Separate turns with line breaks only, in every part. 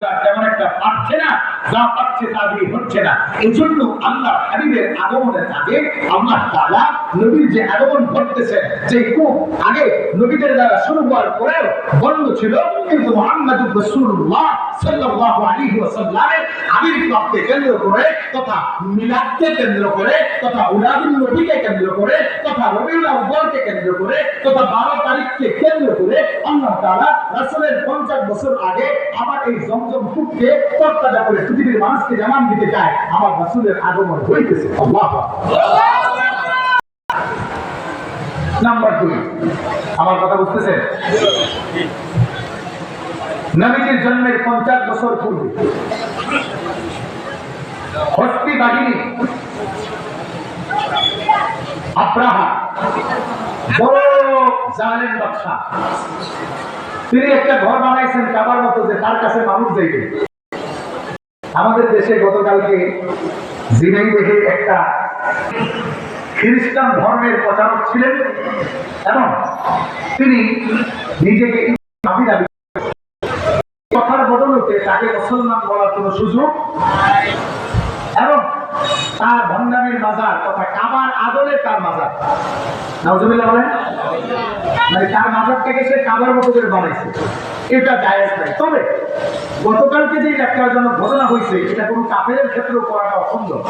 তেমন কেন্দ্র করে তথা মিলাদকে কেন্দ্র কেন্দ্র করে, তথা রবিউল কেন্দ্র করে, তথা 12 তারিখকে কেন্দ্র করে আল্লাহ তাআলা রাসূলের 50 বছর আগে আবার এই পৃথিবীর মানুষকে জানান দিতে চায়, আমার আগমন হইতেছে। নাম্বার আমার কথা নবীজির জন্মের পঞ্চাশ বছর পূর্বে হস্তি বাহিনী আব্রাহা জালেম বাদশা। তিনি একটা ঘর বানাইছেন কাবার মতো যে তার কাছে মানুষ যাইবে। আমাদের দেশে গতকালকে জিনাই দেখে একটা খ্রিস্টান ধর্মের প্রচারক ছিলেন এবং তিনি নিজেকে দাবি দাবি কথার বদলতে তাকে মুসলমান বলার কোনো সুযোগ এবং তার ভণ্ডামের মাজার তথা কাবার আদলে তার মাজার। নাউজুবিল্লাহ বলেন। মানে তার মাজার থেকে সে কাবার মতো করে বানাইছে। এটা জায়েজ নাই। তবে গতকালকে যে জন্য ঘটনা হয়েছে এটা কোনো কাফের ক্ষেত্রেও করাটা অসম্ভব।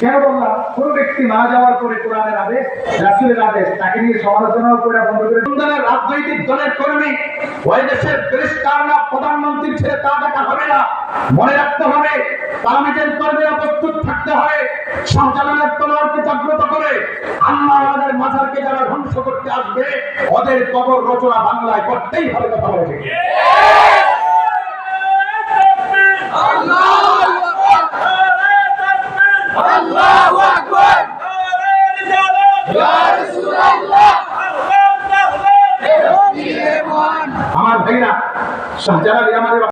কেন বললাম? কোন ব্যক্তি মারা যাওয়ার পরে কোরআনের আদেশ, রাসুলের আদেশ, তাকে নিয়ে সমালোচনাও করে বন্ধ করে সুন্দরের রাজনৈতিক দলের কর্মী, ওই দেশের ব্যারিস্টার না প্রধানমন্ত্রীর ছেলে তা দেখা হবে না। মনে রাখতে হবে, পার্লামেন্টের কর্মীরা প্রস্তুত থাকতে হবে সঞ্চালনের তলোয়ারকে জাগ্রত করে। আল্লাহ আমাদের মাঝারকে যারা ধ্বংস করতে আসবে ওদের কবর রচনা বাংলায় করতেই হবে কথা বলে ঠিক। আমার ভাইরা যারা আমাদের